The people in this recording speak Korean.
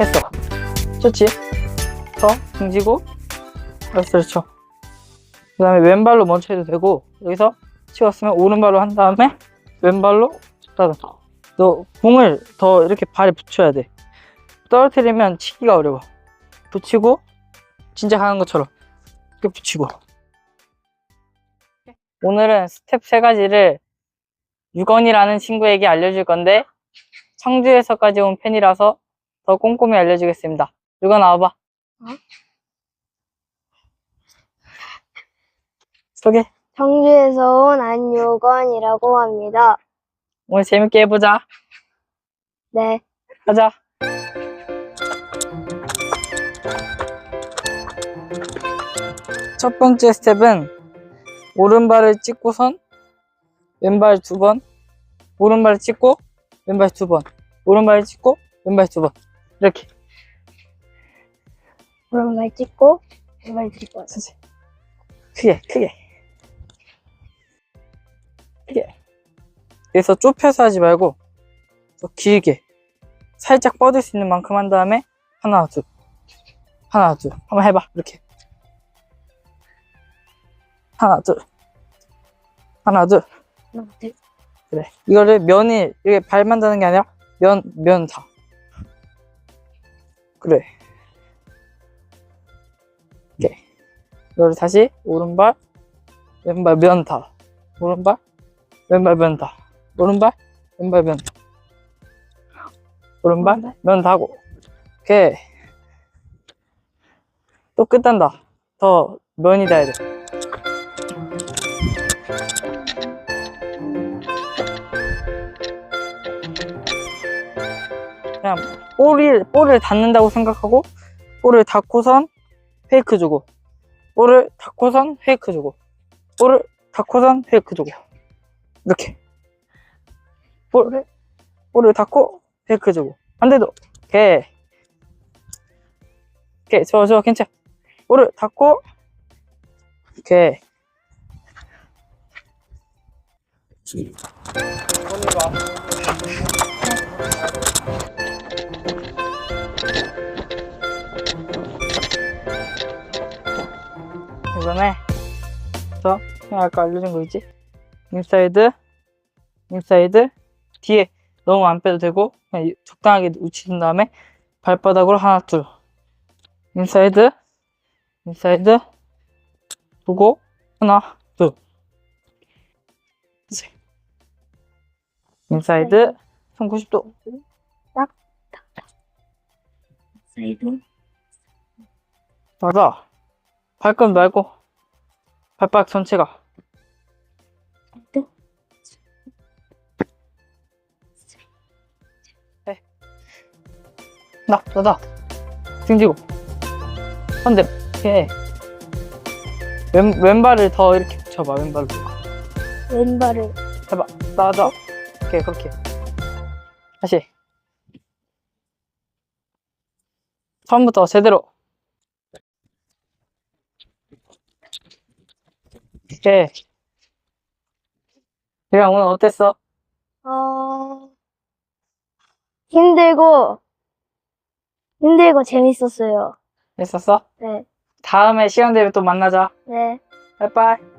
했어. 좋지? 더 등지고 그렇죠. 그렇죠. 그 다음에 왼발로 먼저 해도 되고 여기서 치웠으면 오른발로 한 다음에 왼발로 따다. 너 공을 더 이렇게 발에 붙여야 돼. 떨어뜨리면 치기가 어려워. 붙이고 진짜 하는 것처럼 이렇게 붙이고. 오늘은 스텝 세 가지를 유건이라는 친구에게 알려줄 건데 청주에서까지 온 팬이라서 더 꼼꼼히 알려주겠습니다. 유건 나와봐. 소개. 청주에서 온 안유건이라고 합니다. 오늘 재밌게 해보자. 네, 가자. 첫 번째 스텝은 오른발을 찍고선 왼발 두 번, 오른발을 찍고 왼발 두 번, 오른발을 찍고 왼발 두 번. 이렇게. 오른발 찍고 왼발 찍고 천천히. 크게, 크게. 크게. 여기서 좁혀서 하지 말고 더 길게. 살짝 뻗을 수 있는 만큼 한 다음에 하나, 둘. 하나, 둘. 한번 해봐. 이렇게. 하나, 둘. 하나, 둘. 하나, 둘. 그래. 이거를 면이 이렇게 발만 다는 게 아니라 면, 면 다. 그래. 오케이. 이거를 다시 오른발, 왼발 면 다. 오른발, 왼발 면 다. 오른발, 왼발 면 다. 오른발, 오른발. 면 다고. 오케이. 또 끝난다. 더 면이 닿아야 돼. 그냥 볼을 볼을 닿는다고 생각하고 볼을 닿고선 페이크 주고 볼을 닿고선 페이크 주고 볼을 닿고선 페이크 주고. 이렇게. 볼을 볼을 닿고 페이크 주고. 반대도 오케이 오케이 좋아 좋아 괜찮아. 볼을 닿고 오케이 저 내가 아까 알려준 거 있지? 인사이드 인사이드. 뒤에 너무 안 빼도 되고 그냥 이- 적당하게 우치는 다음에 발바닥으로 하나 둘. 인사이드 인사이드. 보고 하나 둘? 인사이드. 손 90도. 사이드. 맞아. 발끝 말고 발바닥 전체가 사이드. 나, 나, 나. 등지고. 반대, 이렇게. 왼, 왼발을 더 이렇게 붙여봐, 왼발로. 왼발을 해봐. 나자. 오케이, 그렇게. 다시. 처음부터 제대로. 오케이. 내가 오늘 어땠어? 어 힘들고 힘들고 재밌었어요. 했었어? 네, 다음에 시간 되면 또 만나자. 네, 빠이빠이. 네.